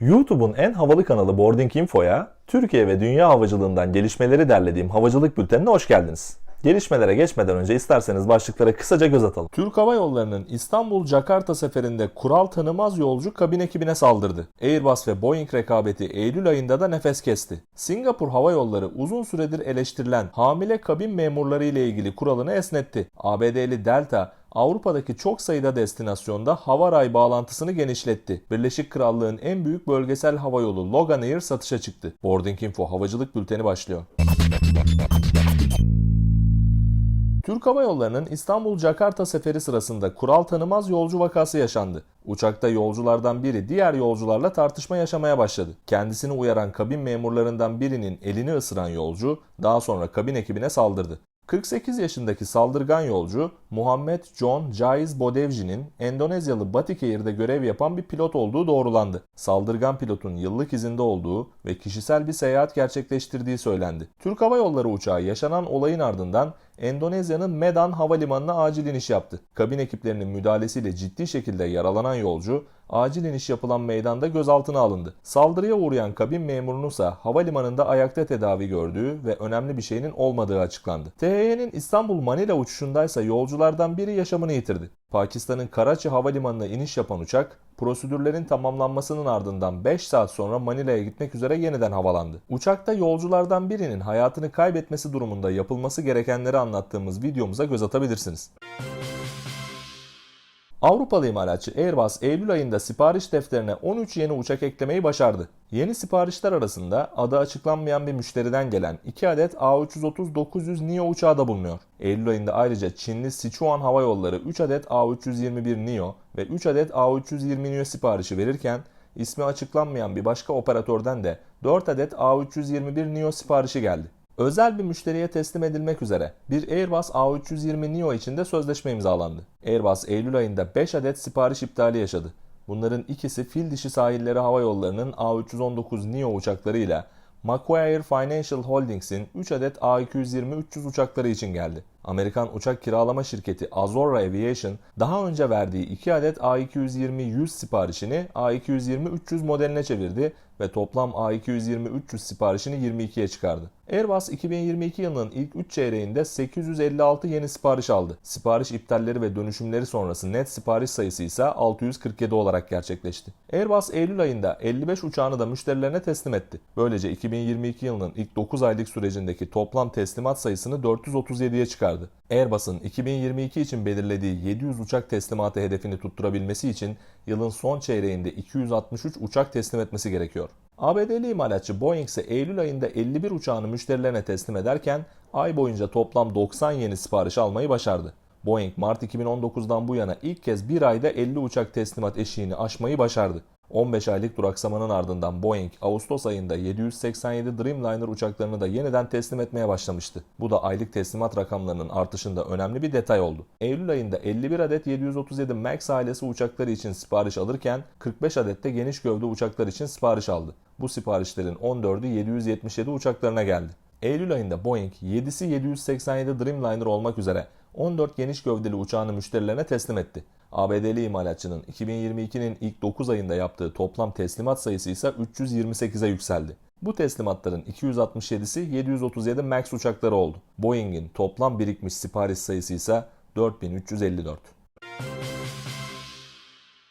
YouTube'un en havalı kanalı Boarding Info'ya Türkiye ve dünya havacılığından gelişmeleri derlediğim havacılık bültenine hoş geldiniz. Gelişmelere geçmeden önce isterseniz başlıklara kısaca göz atalım. Türk Hava Yolları'nın İstanbul-Jakarta seferinde kural tanımaz yolcu kabin ekibine saldırdı. Airbus ve Boeing rekabeti Eylül ayında da nefes kesti. Singapur Hava Yolları uzun süredir eleştirilen hamile kabin memurları ile ilgili kuralını esnetti. ABD'li Delta Avrupa'daki çok sayıda destinasyonda hava ray bağlantısını genişletti. Birleşik Krallığın en büyük bölgesel hava yolu Logan Air satışa çıktı. Boarding Info havacılık bülteni başlıyor. Türk Hava Yolları'nın İstanbul-Jakarta seferi sırasında kural tanımaz yolcu vakası yaşandı. Uçakta yolculardan biri diğer yolcularla tartışma yaşamaya başladı. Kendisini uyaran kabin memurlarından birinin elini ısıran yolcu daha sonra kabin ekibine saldırdı. 48 yaşındaki saldırgan yolcu Muhammed John Jaiz Bodevji'nin Endonezyalı Batik Air'de görev yapan bir pilot olduğu doğrulandı. Saldırgan pilotun yıllık izinde olduğu ve kişisel bir seyahat gerçekleştirdiği söylendi. Türk Hava Yolları uçağı yaşanan olayın ardından Endonezya'nın Medan havalimanına acil iniş yaptı. Kabin ekiplerinin müdahalesiyle ciddi şekilde yaralanan yolcu acil iniş yapılan meydanda gözaltına alındı. Saldırıya uğrayan kabin memurunun ise havalimanında ayakta tedavi gördüğü ve önemli bir şeyinin olmadığı açıklandı. THY'nin İstanbul-Manila uçuşundaysa yolculardan biri yaşamını yitirdi. Pakistan'ın Karachi havalimanına iniş yapan uçak, prosedürlerin tamamlanmasının ardından 5 saat sonra Manila'ya gitmek üzere yeniden havalandı. Uçakta yolculardan birinin hayatını kaybetmesi durumunda yapılması gerekenleri anlattığımız videomuza göz atabilirsiniz. Avrupalı imalatçı Airbus Eylül ayında sipariş defterine 13 yeni uçak eklemeyi başardı. Yeni siparişler arasında adı açıklanmayan bir müşteriden gelen 2 adet A330-900 Neo uçağı da bulunuyor. Eylül ayında ayrıca Çinli Sichuan Hava Yolları 3 adet A321 Neo ve 3 adet A320 Neo siparişi verirken ismi açıklanmayan bir başka operatörden de 4 adet A321 Neo siparişi geldi. Özel bir müşteriye teslim edilmek üzere bir Airbus A320 Neo için de sözleşme imzalandı. Airbus Eylül ayında 5 adet sipariş iptali yaşadı. Bunların ikisi fil dişi sahilleri hava yollarının A319 Neo uçaklarıyla Macquarie Financial Holdings'in 3 adet A220-300 uçakları için geldi. Amerikan uçak kiralama şirketi Azorra Aviation daha önce verdiği 2 adet A220-100 siparişini A220-300 modeline çevirdi ve toplam A220-300 siparişini 22'ye çıkardı. Airbus 2022 yılının ilk 3 çeyreğinde 856 yeni sipariş aldı. Sipariş iptalleri ve dönüşümleri sonrası net sipariş sayısı ise 647 olarak gerçekleşti. Airbus Eylül ayında 55 uçağını da müşterilerine teslim etti. Böylece 2022 yılının ilk 9 aylık sürecindeki toplam teslimat sayısını 437'ye çıkardı. Airbus'un 2022 için belirlediği 700 uçak teslimatı hedefini tutturabilmesi için yılın son çeyreğinde 263 uçak teslim etmesi gerekiyor. ABD'li imalatçı Boeing ise Eylül ayında 51 uçağını müşterilerine teslim ederken ay boyunca toplam 90 yeni sipariş almayı başardı. Boeing Mart 2019'dan bu yana ilk kez bir ayda 50 uçak teslimat eşiğini aşmayı başardı. 15 aylık duraksamanın ardından Boeing Ağustos ayında 787 Dreamliner uçaklarını da yeniden teslim etmeye başlamıştı. Bu da aylık teslimat rakamlarının artışında önemli bir detay oldu. Eylül ayında 51 adet 737 MAX ailesi uçakları için sipariş alırken 45 adet de geniş gövde uçaklar için sipariş aldı. Bu siparişlerin 14'ü 777 uçaklarına geldi. Eylül ayında Boeing 7'si 787 Dreamliner olmak üzere 14 geniş gövdeli uçağını müşterilerine teslim etti. ABD'li imalatçının 2022'nin ilk 9 ayında yaptığı toplam teslimat sayısı ise 328'e yükseldi. Bu teslimatların 267'si 737 MAX uçakları oldu. Boeing'in toplam birikmiş sipariş sayısı ise 4354.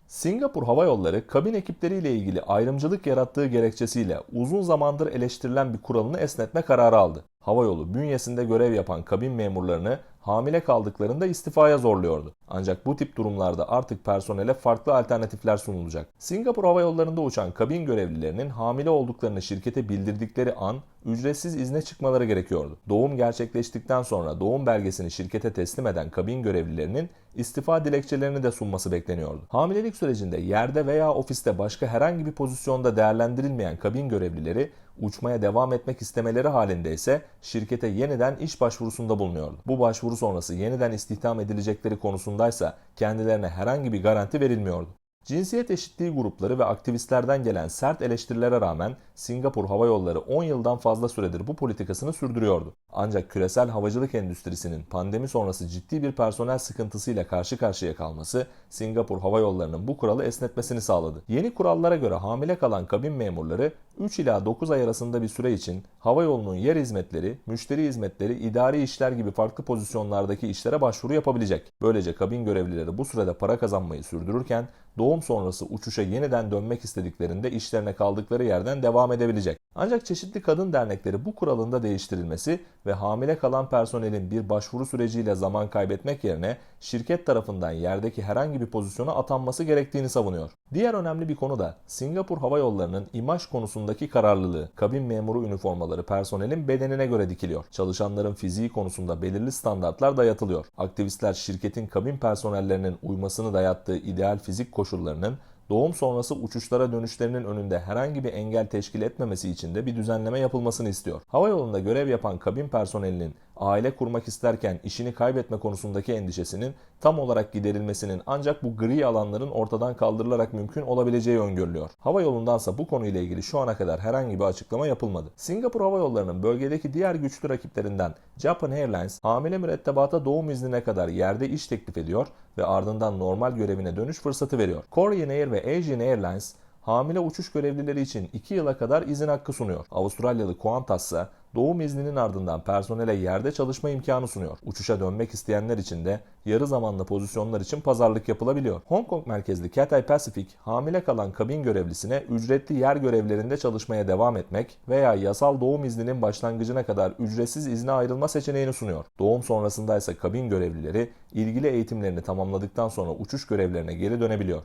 Singapur Hava Yolları kabin ekipleriyle ilgili ayrımcılık yarattığı gerekçesiyle uzun zamandır eleştirilen bir kuralını esnetme kararı aldı. Havayolu bünyesinde görev yapan kabin memurlarını hamile kaldıklarında istifaya zorluyordu. Ancak bu tip durumlarda artık personele farklı alternatifler sunulacak. Singapur Hava Yolları'nda uçan kabin görevlilerinin hamile olduklarını şirkete bildirdikleri an ücretsiz izne çıkmaları gerekiyordu. Doğum gerçekleştikten sonra doğum belgesini şirkete teslim eden kabin görevlilerinin istifa dilekçelerini de sunması bekleniyordu. Hamilelik sürecinde yerde veya ofiste başka herhangi bir pozisyonda değerlendirilmeyen kabin görevlileri uçmaya devam etmek istemeleri halinde ise şirkete yeniden iş başvurusunda bulunuyordu. Bu başvuru sonrası yeniden istihdam edilecekleri konusundaysa kendilerine herhangi bir garanti verilmiyordu. Cinsiyet eşitliği grupları ve aktivistlerden gelen sert eleştirilere rağmen Singapur Hava Yolları 10 yıldan fazla süredir bu politikasını sürdürüyordu. Ancak küresel havacılık endüstrisinin pandemi sonrası ciddi bir personel sıkıntısıyla karşı karşıya kalması Singapur Hava Yolları'nın bu kuralı esnetmesini sağladı. Yeni kurallara göre hamile kalan kabin memurları 3 ila 9 ay arasında bir süre için hava yolunun yer hizmetleri, müşteri hizmetleri, idari işler gibi farklı pozisyonlardaki işlere başvuru yapabilecek. Böylece kabin görevlileri bu sürede para kazanmayı sürdürürken doğum sonrası uçuşa yeniden dönmek istediklerinde işlerine kaldıkları yerden devam edebilecek. Ancak çeşitli kadın dernekleri bu kuralın da değiştirilmesi ve hamile kalan personelin bir başvuru süreciyle zaman kaybetmek yerine şirket tarafından yerdeki herhangi bir pozisyona atanması gerektiğini savunuyor. Diğer önemli bir konu da Singapur Hava Yolları'nın imaj konusundaki kararlılığı. Kabin memuru üniformaları personelin bedenine göre dikiliyor. Çalışanların fiziği konusunda belirli standartlar dayatılıyor. Aktivistler şirketin kabin personellerinin uymasını dayattığı ideal fizik koşullarının doğum sonrası uçuşlara dönüşlerinin önünde herhangi bir engel teşkil etmemesi için de bir düzenleme yapılmasını istiyor. Hava yolunda görev yapan kabin personelinin aile kurmak isterken işini kaybetme konusundaki endişesinin tam olarak giderilmesinin ancak bu gri alanların ortadan kaldırılarak mümkün olabileceği öngörülüyor. Hava yolundansa bu konuyla ilgili şu ana kadar herhangi bir açıklama yapılmadı. Singapur Hava Yolları'nın bölgedeki diğer güçlü rakiplerinden Japan Airlines hamile mürettebata doğum iznine kadar yerde iş teklif ediyor ve ardından normal görevine dönüş fırsatı veriyor. Korean Air ve Asian Airlines hamile uçuş görevlileri için 2 yıla kadar izin hakkı sunuyor. Avustralyalı Qantas ise doğum izninin ardından personele yerde çalışma imkanı sunuyor. Uçuşa dönmek isteyenler için de yarı zamanlı pozisyonlar için pazarlık yapılabiliyor. Hong Kong merkezli Cathay Pacific hamile kalan kabin görevlisine ücretli yer görevlerinde çalışmaya devam etmek veya yasal doğum izninin başlangıcına kadar ücretsiz izne ayrılma seçeneğini sunuyor. Doğum sonrasında ise kabin görevlileri ilgili eğitimlerini tamamladıktan sonra uçuş görevlerine geri dönebiliyor.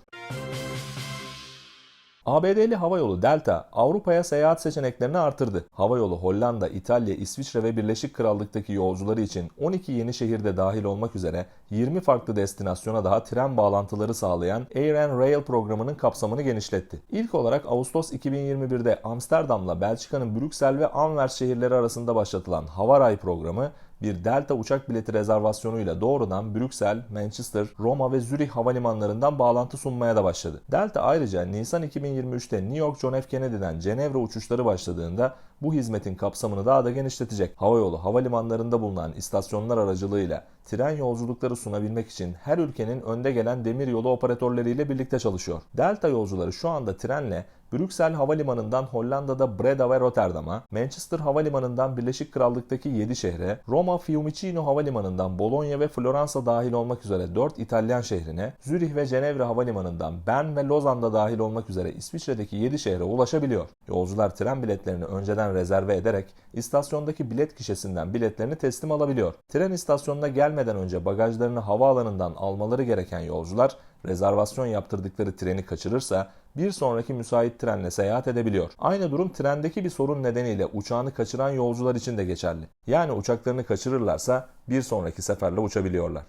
ABD'li havayolu Delta Avrupa'ya seyahat seçeneklerini artırdı. Havayolu Hollanda, İtalya, İsviçre ve Birleşik Krallık'taki yolcuları için 12 yeni şehirde dahil olmak üzere 20 farklı destinasyona daha tren bağlantıları sağlayan Air and Rail programının kapsamını genişletti. İlk olarak Ağustos 2021'de Amsterdam'la Belçika'nın Brüksel ve Anvers şehirleri arasında başlatılan Havaray programı bir Delta uçak bileti rezervasyonuyla doğrudan Brüksel, Manchester, Roma ve Zürih havalimanlarından bağlantı sunmaya da başladı. Delta ayrıca Nisan 2023'te New York John F. Kennedy'den Cenevre uçuşları başladığında bu hizmetin kapsamını daha da genişletecek. Havayolu havalimanlarında bulunan istasyonlar aracılığıyla tren yolculukları sunabilmek için her ülkenin önde gelen demiryolu operatörleriyle birlikte çalışıyor. Delta yolcuları şu anda trenle Brüksel Havalimanı'ndan Hollanda'da Breda ve Rotterdam'a, Manchester Havalimanı'ndan Birleşik Krallık'taki 7 şehre, Roma Fiumicino Havalimanı'ndan Bologna ve Floransa dahil olmak üzere 4 İtalyan şehrine, Zürih ve Cenevre Havalimanı'ndan Bern ve Lozan'da dahil olmak üzere İsviçre'deki 7 şehre ulaşabiliyor. Yolcular tren biletlerini önceden rezerve ederek istasyondaki bilet kişisinden biletlerini teslim alabiliyor. Tren istasyonuna gelmeden önce bagajlarını havaalanından almaları gereken yolcular rezervasyon yaptırdıkları treni kaçırırsa bir sonraki müsait trenle seyahat edebiliyor. Aynı durum trendeki bir sorun nedeniyle uçağını kaçıran yolcular için de geçerli. Yani uçaklarını kaçırırlarsa bir sonraki seferle uçabiliyorlar.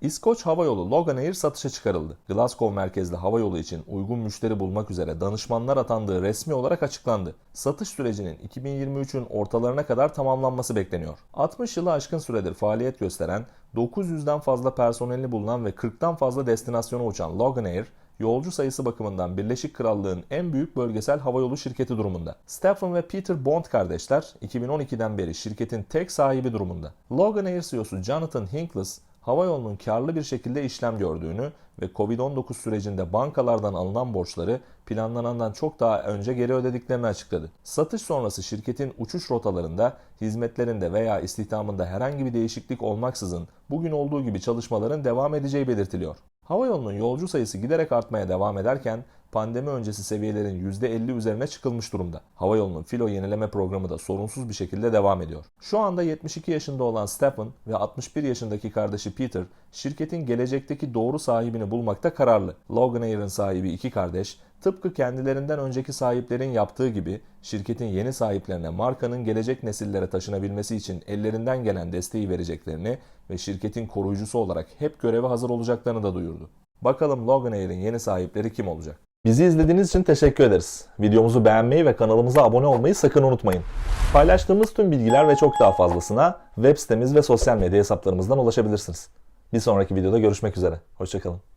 İskoç Havayolu Logan Air satışa çıkarıldı. Glasgow merkezli havayolu için uygun müşteri bulmak üzere danışmanlar atandığı resmi olarak açıklandı. Satış sürecinin 2023'ün ortalarına kadar tamamlanması bekleniyor. 60 yılı aşkın süredir faaliyet gösteren, 900'den fazla personeli bulunan ve 40'tan fazla destinasyona uçan Logan Air, yolcu sayısı bakımından Birleşik Krallığın en büyük bölgesel havayolu şirketi durumunda. Stephen ve Peter Bond kardeşler 2012'den beri şirketin tek sahibi durumunda. Logan Air CEO'su Jonathan Hinckless, havayolunun karlı bir şekilde işlem gördüğünü ve Covid-19 sürecinde bankalardan alınan borçları planlanandan çok daha önce geri ödediklerini açıkladı. Satış sonrası şirketin uçuş rotalarında, hizmetlerinde veya istihdamında herhangi bir değişiklik olmaksızın bugün olduğu gibi çalışmaların devam edeceği belirtiliyor. Havayolunun yolcu sayısı giderek artmaya devam ederken pandemi öncesi seviyelerin %50 üzerine çıkılmış durumda. Havayolunun filo yenileme programı da sorunsuz bir şekilde devam ediyor. Şu anda 72 yaşında olan Stephen ve 61 yaşındaki kardeşi Peter şirketin gelecekteki doğru sahibini bulmakta kararlı. Logan Air'ın sahibi iki kardeş tıpkı kendilerinden önceki sahiplerin yaptığı gibi şirketin yeni sahiplerine markanın gelecek nesillere taşınabilmesi için ellerinden gelen desteği vereceklerini ve şirketin koruyucusu olarak hep göreve hazır olacaklarını da duyurdu. Bakalım Logan Air'in yeni sahipleri kim olacak? Bizi izlediğiniz için teşekkür ederiz. Videomuzu beğenmeyi ve kanalımıza abone olmayı sakın unutmayın. Paylaştığımız tüm bilgiler ve çok daha fazlasına web sitemiz ve sosyal medya hesaplarımızdan ulaşabilirsiniz. Bir sonraki videoda görüşmek üzere. Hoşçakalın.